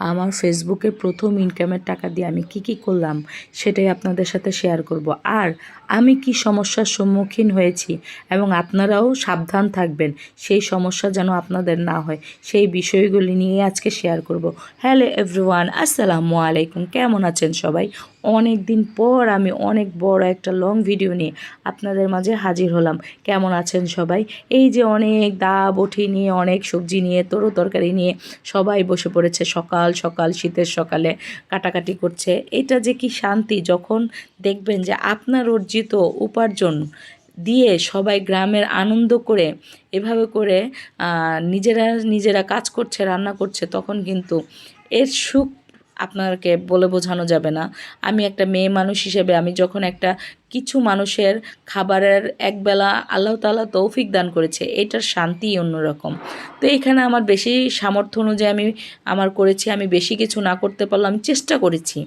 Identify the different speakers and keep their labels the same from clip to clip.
Speaker 1: আমার ফেসবুকে প্রথম ইনকামের টাকা দিয়ে আমি কি কি করলাম, সেটাই আপনাদের সাথে শেয়ার করব। আর আমি কি সমস্যার সম্মুখীন হয়েছি এবং আপনারাও সাবধান থাকবেন, সেই সমস্যা যেন আপনাদের না হয়, সেই বিষয়গুলি নিয়ে আজকে শেয়ার করব। হ্যালো এভরিওয়ান আসসালামু আলাইকুম, কেমন আছেন সবাই? অনেক দিন পর আমি অনেক বড় একটা লং ভিডিও নিয়ে আপনাদের মাঝে হাজির হলাম। কেমন আছেন সবাই? এই যে অনেক দা বটি নিয়ে অনেক সবজি নিয়ে, তরু তরকারি নিয়ে সবাই বসে পড়েছে সকাল সকাল সকাল, শীতের সকালে কাটাকাটি করছে। এটা যে কি শান্তি, যখন দেখবেন যে আপনার অর্জিত উপার্জন দিয়ে সবাই গ্রামের আনন্দ করে, এভাবে করে নিজেরা নিজেরা কাজ করছে, রান্না করছে, তখন কিন্তু এর সুখ আপনাকে বলে বোঝানো যাবে না। আমি একটা মেয়ে মানুষ হিসেবে আমি যখন একটা কিছু মানুষের খাবারের একবেলা আল্লাহ তাআলা তৌফিক দান করেছে, এটার শান্তি অন্যরকম। তো এখানে আমার বেশি সামর্থ্য অনুযায়ী আমি, আমার করেছি, আমি বেশি কিছু না করতে পারলাম চেষ্টা করেছি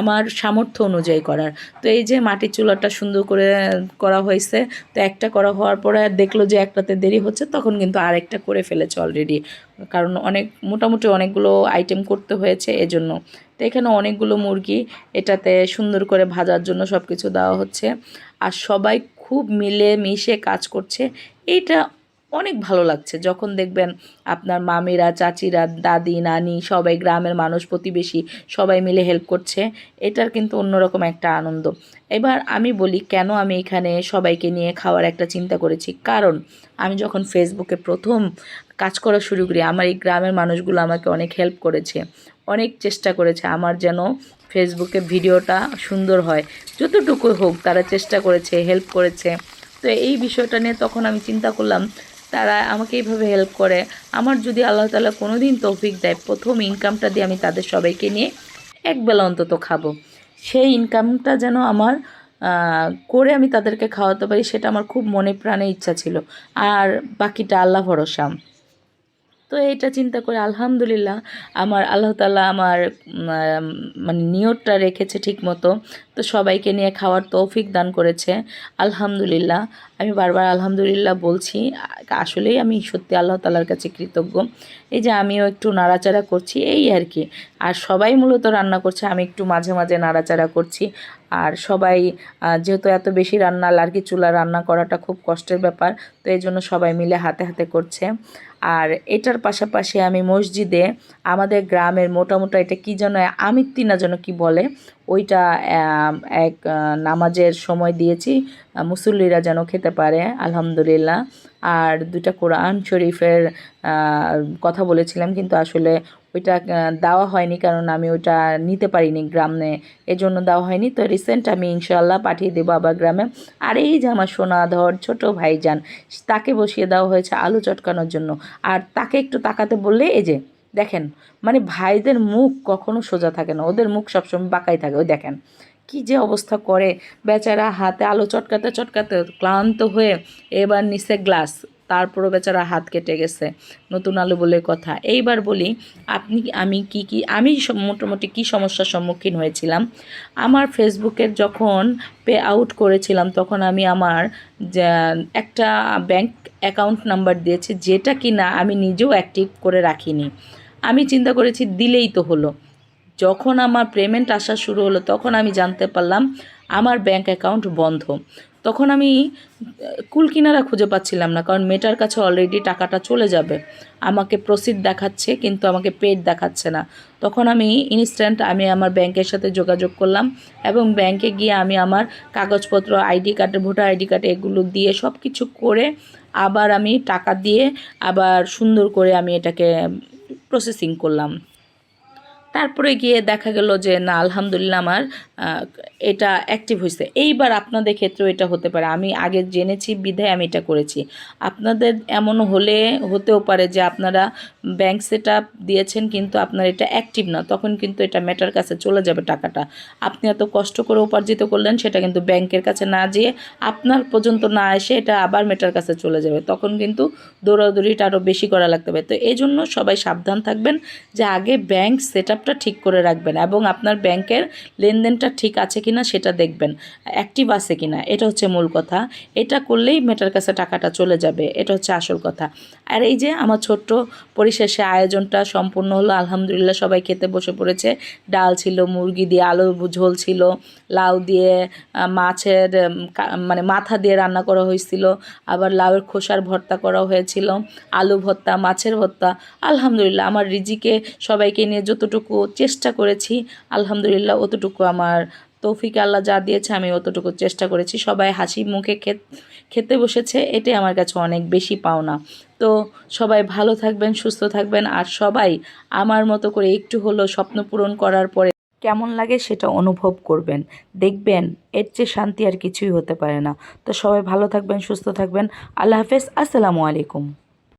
Speaker 1: আমার সামর্থ্য অনুযায়ী করার। তো এই যে মাটির চুলাটা সুন্দর করে করা হয়েছে, তো একটা করা হওয়ার পরে দেখল যে একটাতে দেরি হচ্ছে, তখন কিন্তু আরেকটা করে ফেলেছে অলরেডি কারণ অনেক, মোটামুটি অনেকগুলো আইটেম করতে হয়েছে, এজন্য তো এখানে অনেকগুলো মুরগি এটাতে সুন্দর করে ভাজার জন্য সব কিছু দেওয়া হচ্ছে। আর সবাই খুব মিলে মিশে কাজ করছে। এইটা অনেক ভালো লাগছে। যখন দেখবেন আপনার মামিরা, চাচিরা, দাদি, নানি সবাই গ্রামের মানুষ, প্রতিবেশী সবাই মিলে হেল্প করছে, এটার কিন্তু অন্যরকম একটা আনন্দ। এবার আমি বলি, কেন আমি এখানে সবাইকে নিয়ে খাওয়ার একটা চিন্তা করেছি? কারণ আমি যখন ফেসবুকে প্রথম কাজ করা শুরু করি। আমার এই গ্রামের মানুষগুলো আমাকে অনেক হেল্প করেছে, অনেক চেষ্টা করেছে। আমার যেন ফেসবুকে ভিডিওটা সুন্দর হয়। যতটুকু হোক তারা চেষ্টা করেছে হেল্প করেছে। তো এই বিষয়টা নিয়ে তখন আমি চিন্তা করলাম, তারা আমাকে এইভাবে হেল্প করে। আমার যদি আল্লাহ তালা কোনো দিন তৌফিক দেয়, প্রথম ইনকামটা দিয়ে আমি তাদের সবাইকে নিয়ে একবেলা অন্তত খাব। সেই ইনকামটা যেন আমার করে আমি তাদেরকে খাওয়াতে পারি, সেটা আমার খুব মনে প্রাণে ইচ্ছা ছিল। আর বাকিটা আল্লাহ ভরসা। তো এইটা চিন্তা করে আলহামদুলিল্লাহ আমার আল্লাহ তালা আমার মানে নিয়তটা রেখেছে ঠিক মতো তো সবাইকে নিয়ে খাওয়ার তৌফিক দান করেছে। আলহামদুলিল্লাহ। আমি বারবার আলহামদুলিল্লাহ বলছি, আসলেই আমি সত্যি আল্লাহ তালার কাছে কৃতজ্ঞ। এই যে আমিও একটু নাড়াচাড়া করছি, এই আর কি। আর সবাই মূলত রান্না করছে, আমি একটু মাঝে মাঝে নাড়াচাড়া করছি। আর সবাই যেহেতু এত বেশি রান্না লার্কি চুলা রান্না করাটা খুব কষ্টের ব্যাপার, তো এই জন্য সবাই মিলে হাতে হাতে করছে। আর এটার পাশাপাশি আমি মসজিদে আমাদের গ্রামের মোটামুটি এটা কী যেন আমিত্তি না যেন কি বলে ওইটা এক নামাজের সময় দিয়েছি। মুসল্লিরা যেন খেতে পারে, আলহামদুলিল্লাহ। আর দুটা কোরআন শরীফের কথা বলেছিলাম, কিন্তু আসলে ওইটা দেওয়া হয়নি, কারণ আমি ওইটা নিতে পারিনি গ্রামে। এজন্য দেওয়া হয়নি। তো রিসেন্ট আমি ইনশাল্লাহ পাঠিয়ে দেবো আবার গ্রামে। আর এই যে আমার সোনাধর ছোট ভাইজান, তাকে বসিয়ে দেওয়া হয়েছে আলু চটকানোর জন্য। আর তাকে একটু তাকাতে বললে, এই যে দেখেন মানে ভাইদের মুখ কখনো সোজা থাকে না, ওদের মুখ সবসময় বাঁকাই থাকে। ওই দেখেন, কি যে অবস্থা করে। বেচারা হাতে আলো চটকাতে চটকাতে ক্লান্ত হয়ে এবার নিচে গ্লাস, তারপরও বেচারা হাত কেটে গেছে। নতুন আলু বলে কথা। এইবার বলি, আপনি, আমি কি কি, আমি মোটামুটি কি সমস্যার সম্মুখীন হয়েছিলাম? আমার ফেসবুকের যখন পে আউট করেছিলাম, তখন আমি আমার একটা ব্যাংক অ্যাকাউন্ট নাম্বার দিয়েছি, যেটা কি না আমি নিজেও অ্যাক্টিভ করে রাখিনি। আমি চিন্তা করেছি দিলেই তো হলো। যখন আমার পেমেন্ট আসা শুরু হলো, তখন আমি জানতে পারলাম আমার ব্যাংক অ্যাকাউন্ট বন্ধ। তখন আমি কুল কিনারা খুঁজে পাচ্ছিলাম না, কারণ মেটার কাছে অলরেডি টাকাটা চলে যাবে। আমাকে প্রসিড দেখাচ্ছে, কিন্তু আমাকে পেড দেখাচ্ছে না। তখন আমি ইনস্ট্যান্ট আমি আমার ব্যাংকের সাথে যোগাযোগ করলাম এবং ব্যাংকে গিয়ে আমি আমার কাগজপত্র ID card voter ID card এগুলো দিয়ে সব কিছু করে আবার আমি টাকা দিয়ে আবার সুন্দর করে আমি এটাকে প্রসেসিং করলাম। তারপরে গিয়ে দেখা গেল যে, না, আলহামদুলিল্লাহ আমার এটা অ্যাক্টিভ হয়েছে এইবার আপনাদের ক্ষেত্রেও এটা হতে পারে। আমি আগে জেনেছি, বিধায় আমি এটা করেছি। আপনাদের এমন হলে, হতেও পারে যে, আপনারা ব্যাংক সেট দিয়েছেন কিন্তু আপনার এটা অ্যাক্টিভ না। তখন কিন্তু এটা ম্যাটার কাছে চলে যাবে টাকাটা। আপনি এত কষ্ট করে উপার্জিত করলেন, সেটা কিন্তু ব্যাংকের কাছে না যেয়ে আপনার পর্যন্ত না এসে এটা আবার ম্যাটার কাছে চলে যাবে। তখন কিন্তু দৌড়াদৌড়িটা আরও বেশি করা লাগতে হবে তো এই জন্য সবাই সাবধান থাকবেন যে, আগে ব্যাংক সেট হিসাবটা ঠিক করে রাখবেন এবং আপনার ব্যাংকের লেনদেনটা ঠিক আছে কিনা সেটা দেখবেন। অ্যাক্টিভ আছে কিনা, এটা হচ্ছে মূল কথা। এটা করলেই মেটার কাছে টাকাটা চলে যাবে, এটা হচ্ছে আসল কথা। আর এই যে আমার ছোট্ট পরিশেষে আয়োজনটা সম্পূর্ণ হলো, আলহামদুলিল্লাহ সবাই খেতে বসে পড়েছে। ডাল ছিল, মুরগি দিয়ে আলু ঝোল ছিল, লাউ দিয়ে মাছের মানে মাথা দিয়ে রান্না করা হয়েছিল, আবার লাউয়ের খোসার ভর্তা করা হয়েছিল, আলু ভর্তা, মাছের ভর্তা। আলহামদুলিল্লাহ, আমার রিজিকে সবাইকে নিয়ে যতটুকু চেষ্টা করেছি। আলহামদুলিল্লাহ অতটুকু আমার তৌফিক আল্লাহ যা দিয়েছে আমি অতটুকু চেষ্টা করেছি। সবাই হাসি মুখে খেত- বসেছে, এটাই আমার কাছে অনেক বেশি পাওনা। তো সবাই ভালো থাকবেন, সুস্থ থাকবেন, আর সবাই আমার মতো করে একটু হলেও স্বপ্ন পূরণ করার পরে কেমন লাগে সেটা অনুভব করবেন। দেখবেন এর চেয়ে শান্তি আর কিছুই হতে পারে না। তো সবাই ভালো থাকবেন, সুস্থ থাকবেন। আল্লাহ হাফেজ, আসসালামু আলাইকুম।